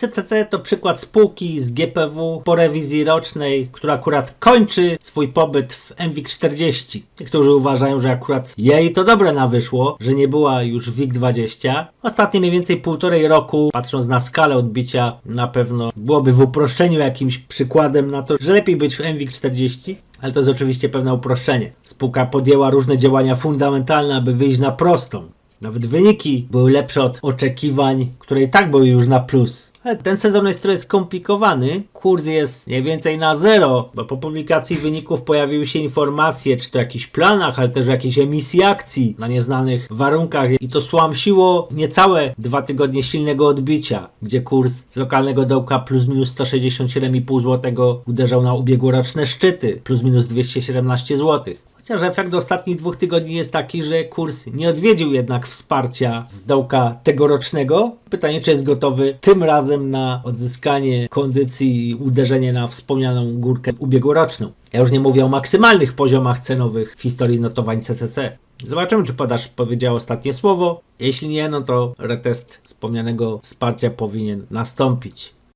CCC to przykład spółki z GPW po rewizji rocznej, która akurat kończy swój pobyt w MWIG 40. Niektórzy uważają, że akurat jej to dobre na wyszło, że nie była już WIG 20. Ostatnie mniej więcej półtorej roku, patrząc na skalę odbicia, na pewno byłoby w uproszczeniu jakimś przykładem na to, że lepiej być w MWIG 40. Ale to jest oczywiście pewne uproszczenie. Spółka podjęła różne działania fundamentalne, aby wyjść na prostą. Nawet wyniki były lepsze od oczekiwań, które i tak były już na plus. Ale ten sezon jest trochę skomplikowany. Kurs jest mniej więcej na zero, bo po publikacji wyników pojawiły się informacje, czy to o jakichś planach, ale też o jakiejś emisji akcji na nieznanych warunkach. I to słamsiło niecałe dwa tygodnie silnego odbicia, gdzie kurs z lokalnego dołka plus minus 167,5 zł uderzał na ubiegłoroczne szczyty, plus minus 217 zł. Chociaż efekt ostatnich dwóch tygodni jest taki, że kurs nie odwiedził jednak wsparcia z dołka tegorocznego. Pytanie, czy jest gotowy tym razem na odzyskanie kondycji i uderzenie na wspomnianą górkę ubiegłoroczną. Ja już nie mówię o maksymalnych poziomach cenowych w historii notowań CCC. Zobaczymy, czy podaż powiedział ostatnie słowo. Jeśli nie, no to retest wspomnianego wsparcia powinien nastąpić.